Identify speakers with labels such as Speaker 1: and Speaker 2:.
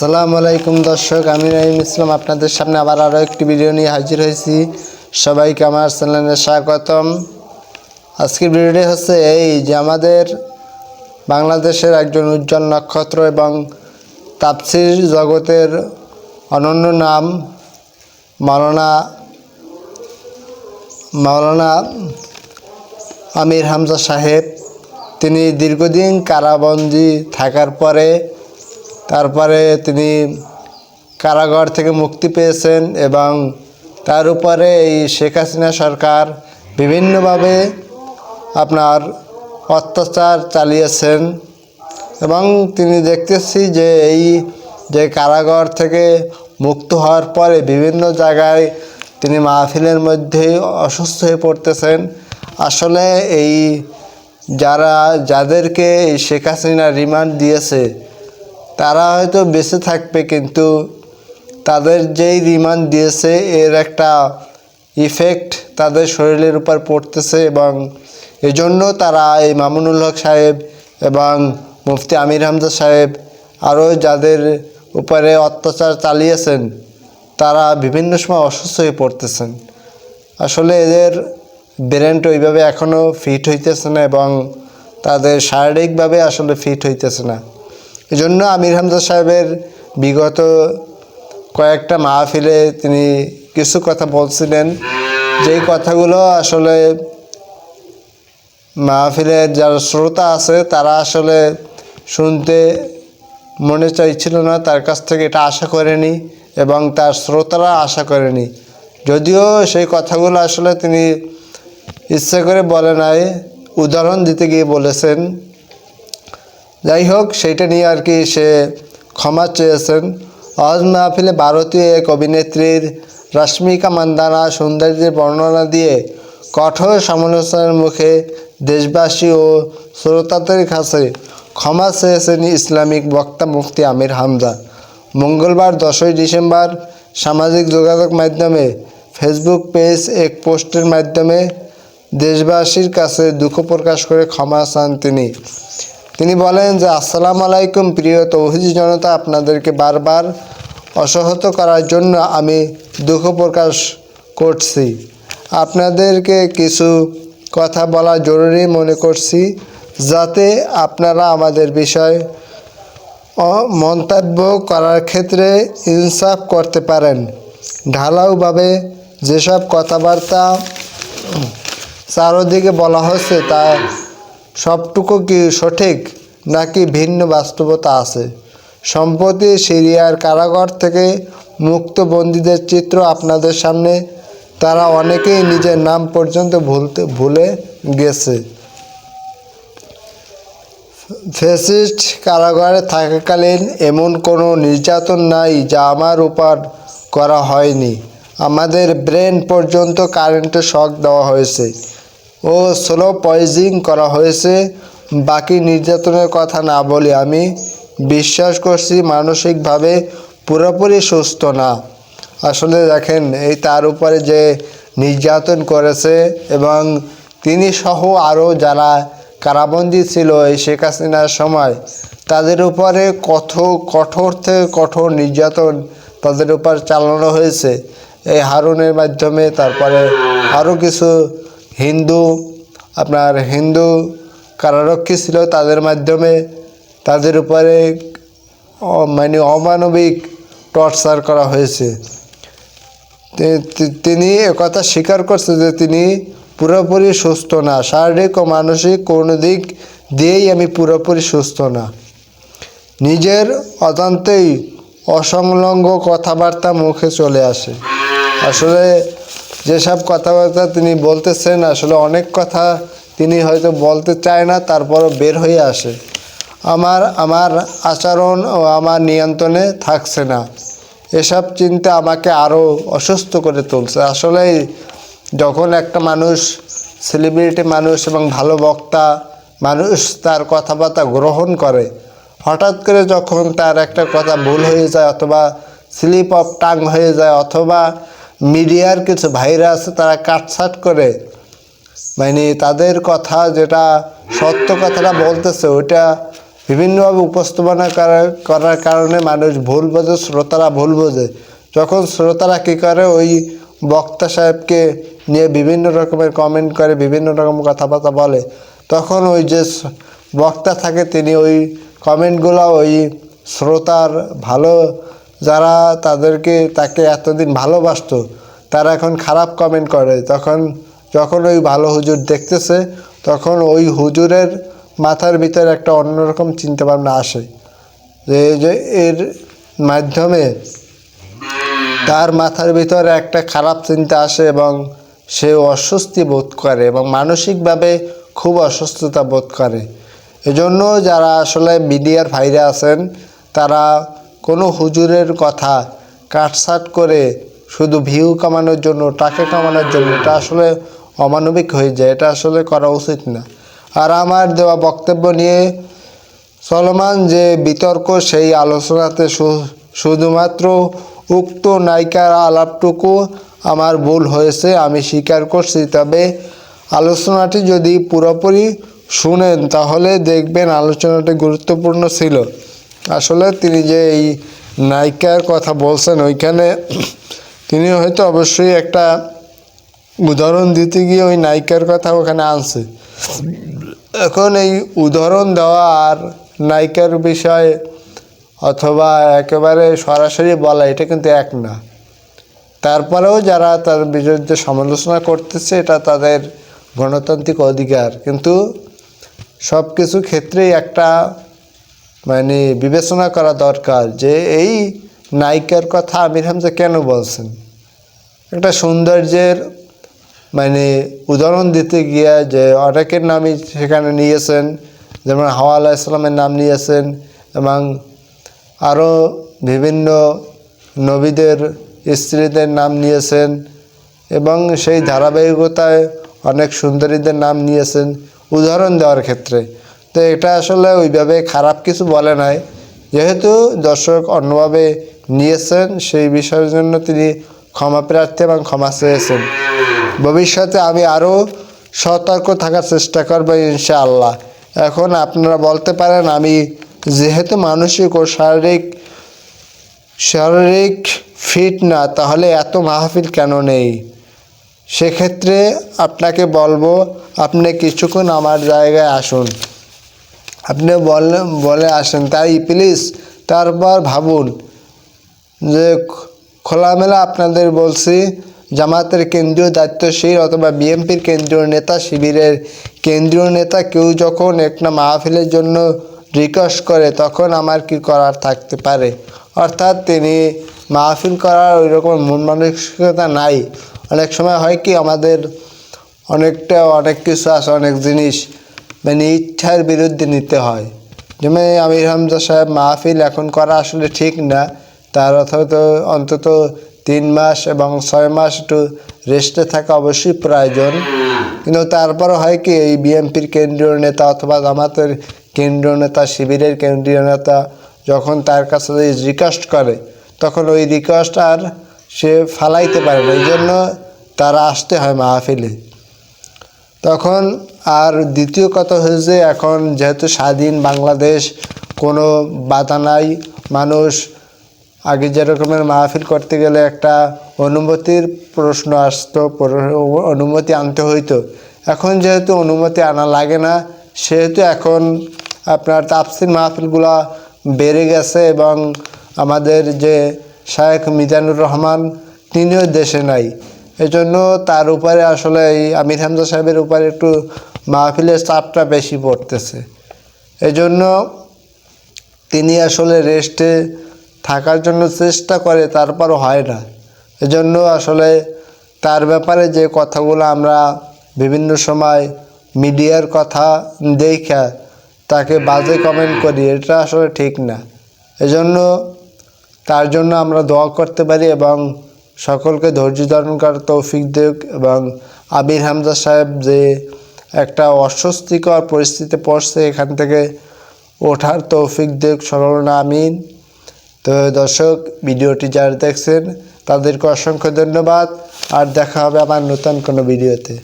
Speaker 1: সালাম আলাইকুম দর্শক, আমি রহিম ইসলাম। আপনাদের সামনে আবার আরও একটি ভিডিও নিয়ে হাজির হয়েছি। সবাইকে আমার চ্যানেলে স্বাগতম। আজকের ভিডিওটি হচ্ছে এই যে আমাদের বাংলাদেশের একজন উজ্জ্বল নক্ষত্র এবং তাপসির জগতের অনন্য নাম মাওলানা মাওলানা আমির হামজা সাহেব। তিনি দীর্ঘদিন কারাবন্দি থাকার পরে তারপরে তিনি কারাগার থেকে মুক্তি পেয়েছেন এবং তার উপরে এই শেখ হাসিনা সরকার বিভিন্নভাবে আপনার অত্যাচার চালিয়েছেন এবং তিনি দেখতেছি যে এই যে কারাগার থেকে মুক্ত হওয়ার পরে বিভিন্ন জায়গায় তিনি মাহফিলের মধ্যে অসুস্থ হয়ে পড়তেছেন। আসলে এই যারা, যাদেরকে এই শেখ হাসিনা রিমান্ড দিয়েছে তারা হয়তো বেঁচে থাকবে, কিন্তু তাদের যেই রিমান্ড দিয়েছে, এর একটা ইফেক্ট তাদের শরীরের উপর পড়তেছে এবং এজন্য তারা এই মামুনুল হক সাহেব এবং মুফতি আমির হামজা সাহেব আরও যাদের উপরে অত্যাচার চালিয়েছেন, তারা বিভিন্ন সময় অসুস্থ হয়ে পড়তেছেন। আসলে এদের ব্রেনটা ওইভাবে এখনও ফিট হইতেছে না এবং তাদের শারীরিকভাবে আসলে ফিট হইতেছে না। এজন্য আমির হামজা সাহেবের বিগত কয়েকটা মাহফিলে তিনি কিছু কথা বলছিলেন। যেই কথাগুলো আসলে মাহফিলের যারা শ্রোতা আছে, তারা আসলে শুনতে মনে চাইছিল না, তার কাছ থেকে এটা আশা করেনি এবং তার শ্রোতারা আশা করেনি। যদিও সেই কথাগুলো আসলে তিনি ইচ্ছে করে বলে নাই, উদাহরণ দিতে গিয়ে বলেছেন। যাই হোক সেইটা নিয়ে আর কি সে ক্ষমা চেয়েছেন। আজ মাহফিলে ভারতীয় এক অভিনেত্রীর রশ্মিকা মান্দানা সৌন্দর্যের বর্ণনা দিয়ে কঠোর সমালোচনার মুখে দেশবাসী ও শ্রোতাদের কাছে ক্ষমা চেয়েছেন ইসলামিক বক্তা মুফতি আমির হামজা। মঙ্গলবার দশই ডিসেম্বর সামাজিক যোগাযোগ মাধ্যমে ফেসবুক পেজ এক পোস্টের মাধ্যমে দেশবাসীর কাছে দুঃখ প্রকাশ করে ক্ষমা চান তিনি। তিনি বলেন যে, আসসালামু আলাইকুম প্রিয় তৌহিদি জনতা, আপনাদেরকে বারবার অসহত করার জন্য আমি দুঃখ প্রকাশ করছি। আপনাদেরকে কিছু কথা বলা জরুরি মনে করছি, যাতে আপনারা আমাদের বিষয় মন্তব্য করার ক্ষেত্রে ইনসাফ করতে পারেন। ঢালাওভাবে যেসব কথাবার্তা চারোদিকে বলা হচ্ছে, তা সবটুকু কি সঠিক নাকি ভিন্ন বাস্তবতা আছে? সম্প্রতি সিরিয়ার কারাগার থেকে মুক্ত বন্দীদের চিত্র আপনাদের সামনে। তারা অনেকেই নিজের নাম পর্যন্ত ভুলতে, ভুলে গেছে। ফেসিস্ট কারাগারে থাকাকালীন এমন কোনো নির্যাতন নাই যা আমার উপর করা হয়নি। আমাদের ব্রেন পর্যন্ত কারেন্টে শক দেওয়া হয়েছে। ও স্লো পয়জিং করা হয়েছে। বাকি নির্যাতনের কথা না বলে আমি বিশ্বাস করছি মানসিকভাবে পুরোপুরি সুস্থ না। আসলে দেখেন, এই তার উপরে যে নির্যাতন করেছে এবং তিনি সহ আরও যারা কারাবন্দী ছিল এই শেখ হাসিনার সময়, তাদের উপরে কত কঠোর থেকে কঠোর নির্যাতন তাদের উপর চালানো হয়েছে। এই হারুনের মাধ্যমে তারপরে আরও কিছু হিন্দু, আপনার হিন্দু কারারক্ষী ছিল তাদের মাধ্যমে তাদের উপরে মানে অমানবিক টর্চার করা হয়েছে। তিনি একথা স্বীকার করছে যে তিনি পুরোপুরি সুস্থ না। শারীরিক ও মানসিক কোনো দিক দিয়েই আমি পুরোপুরি সুস্থ না। নিজের অজান্তেই অসংলগ্ন কথাবার্তা মুখে চলে আসে। আসলে যেসব কথাবার্তা তিনি বলতেছেন, আসলে অনেক কথা তিনি হয়তো বলতে চায় না, তারপরও বের হয়ে আসে। আমার আমার আচরণ ও আমার নিয়ন্ত্রণে থাকছে না। এসব চিন্তা আমাকে আরও অসুস্থ করে তুলছে। আসলে যখন একটা মানুষ সেলিব্রিটি মানুষ এবং ভালো বক্তা মানুষ তার কথাবার্তা গ্রহণ করে, হঠাৎ করে যখন তার একটা কথা ভুল হয়ে যায় অথবা স্লিপ অফ টাং হয়ে যায় অথবা মিডিয়ার কিছু ভাইরাস তারা কাটছাট করে মানে তাদের কথা যেটা সত্য কথাটা বলতেছে ওটা বিভিন্নভাবে উপস্থাপনা করা- করার কারণে মানুষ ভুল বোঝে, শ্রোতারা ভুল বোঝে। যখন শ্রোতারা কী করে, ওই বক্তা সাহেবকে নিয়ে বিভিন্ন রকমের কমেন্ট করে, বিভিন্ন রকম কথাবার্তা বলে, তখন ওই যে বক্তা থাকে, তিনি ওই কমেন্টগুলো ওই শ্রোতার ভালো যারা তাদেরকে, তাকে এতদিন ভালোবাসত, তারা এখন খারাপ কমেন্ট করে। তখন, যখন ওই ভালো হুজুর দেখতেছে, তখন ওই হুজুরের মাথার ভিতরে একটা অন্যরকম চিন্তাভাবনা আসে। যে যে এর মাধ্যমে তার মাথার ভিতরে একটা খারাপ চিন্তা আসে এবং সে অস্বস্তি বোধ করে এবং মানসিকভাবে খুব অসুস্থতা বোধ করে। এজন্য যারা আসলে মিডিয়ার বাইরে আছেন, তারা কোনো হুজুরের কথা কাটসাট করে শুধু ভিউ কামানোর জন্য, টাকা কামানোর জন্য, এটা আসলে অমানবিক হয়ে যায়, এটা আসলে করা উচিত না। আর আমার দেওয়া বক্তব্য নিয়ে চলমান যে বিতর্ক, সেই আলোচনাতে শুধুমাত্র উক্ত নায়িকার আলাপটুকু আমার ভুল হয়েছে, আমি স্বীকার করছি। তবে আলোচনাটি যদি পুরোপুরি শুনেন, তাহলে দেখবেন আলোচনাটি গুরুত্বপূর্ণ ছিল। আসলে তিনি যে এই নায়িকার কথা বলছেন, ওইখানে তিনি হয়তো অবশ্যই একটা উদাহরণ দিতে গিয়ে ওই নায়িকার কথা ওখানে আনছে। এখন এই উদাহরণ দেওয়া আর নায়িকার বিষয়ে অথবা একেবারে সরাসরি বলা, এটা কিন্তু এক না। তারপরেও যারা তার বিরুদ্ধে সমালোচনা করতেছে, এটা তাদের গণতান্ত্রিক অধিকার। কিন্তু সব কিছু ক্ষেত্রেই একটা মানে বিবেচনা করা দরকার যে এই নায়িকার কথা আমির হামজা কেন বলছেন? একটা সৌন্দর্যের মানে উদাহরণ দিতে গিয়ে যে অনেকের নামই সেখানে নিয়েছেন, যেমন হাওয়া আলাহ ইসলামের নাম নিয়েছেন এবং আরও বিভিন্ন নবীদের স্ত্রীদের নাম নিয়েছেন এবং সেই ধারাবাহিকতায় অনেক সুন্দরীদের নাম নিয়েছেন। উদাহরণ দেওয়ার ক্ষেত্রে তো এটা আসলে ওইভাবে খারাপ কিছু বলে নাই। যেহেতু দর্শক অন্যভাবে নিয়েছেন, সেই বিষয়ের জন্য তিনি ক্ষমা প্রার্থী এবং ক্ষমা চেয়েছেন। ভবিষ্যতে আমি আরও সতর্ক থাকার চেষ্টা করব ইনশাআল্লাহ। এখন আপনারা বলতে পারেন, আমি যেহেতু মানসিক ও শারীরিক শারীরিক ফিট না, তাহলে এত মাহফিল কেন নেই? সেক্ষেত্রে আপনাকে বলব, আপনি কিছুক্ষণ আমার জায়গায় আসুন। আপনি বলে বলে আসেন তাই প্লিজ তারপর ভাবুন যে খোলামেলা আপনাদের বলছি, জামাতের কেন্দ্রীয় দায়িত্বশীল অথবা বিএনপির কেন্দ্রীয় নেতা, শিবিরের কেন্দ্রীয় নেতা কেউ যখন একটা মাহফিলের জন্য রিকোয়েস্ট করে, তখন আমার কি করার থাকতে পারে? অর্থাৎ তিনি মাহফিল করার ওই রকম মন মানসিকতা নাই। অনেক সময় হয় কি, আমাদের অনেকটা, অনেক কিছু আছে, অনেক জিনিস মানে ইচ্ছার বিরুদ্ধে নিতে হয়। যেমন আমির হামজা সাহেব মাহফিল এখন করা আসলে ঠিক না, তার অথবা অন্তত তিন মাস এবং ছয় মাস একটু রেস্টে থাকা অবশ্যই প্রয়োজন। কিন্তু তারপর হয় কি, এই বিএনপির কেন্দ্রীয় নেতা অথবা জামাতের কেন্দ্রীয় নেতা, শিবিরের কেন্দ্রীয় নেতা যখন তার কাছে রিকোয়েস্ট করে, তখন ওই রিকোয়েস্ট আর সে ফালাইতে পারে না। এই জন্য তারা আসতে হয় মাহফিলে। তখন আর দ্বিতীয় কথা হয়েছে এখন যেহেতু স্বাধীন বাংলাদেশ, কোনো বাধা নাই। মানুষ আগে যেরকমের মাহফিল করতে গেলে একটা অনুমতির প্রশ্ন আসতো অনুমতি আনতে হইতো। এখন যেহেতু অনুমতি আনা লাগে না, সেহেতু এখন আপনার তাফসির মাহফিলগুলো বেড়ে গেছে এবং আমাদের যে শায়েখ মিজানুর রহমান, তিনিও দেশে নাই। এজন্য তার উপরে আসলে এই আমির হামজা সাহেবের উপরে একটু মাহফিলের চাপটা বেশি পড়তেছে। এজন্য তিনি আসলে রেস্টে থাকার জন্য চেষ্টা করে, তারপরও হয় না। এজন্য আসলে তার ব্যাপারে যে কথাগুলো আমরা বিভিন্ন সময় মিডিয়ার কথা দেখা, তাকে বাজে কমেন্ট করি, এটা আসলে ঠিক না। এজন্য তার জন্য আমরা দোয়া করতে পারি এবং সকলকে ধৈর্য ধারণ করার তৌফিক দেখ এবং আবির হামজা সাহেব যে একটা অস্বস্তিকর পরিস্থিতিতে পড়ছে এখান থেকে ওঠার তৌফিক দেখ সরলনা আমিন। তো দর্শক, ভিডিওটি যারা দেখছেন, তাদেরকে অসংখ্য ধন্যবাদ। আর দেখা হবে আমার নতুন কোনো ভিডিওতে।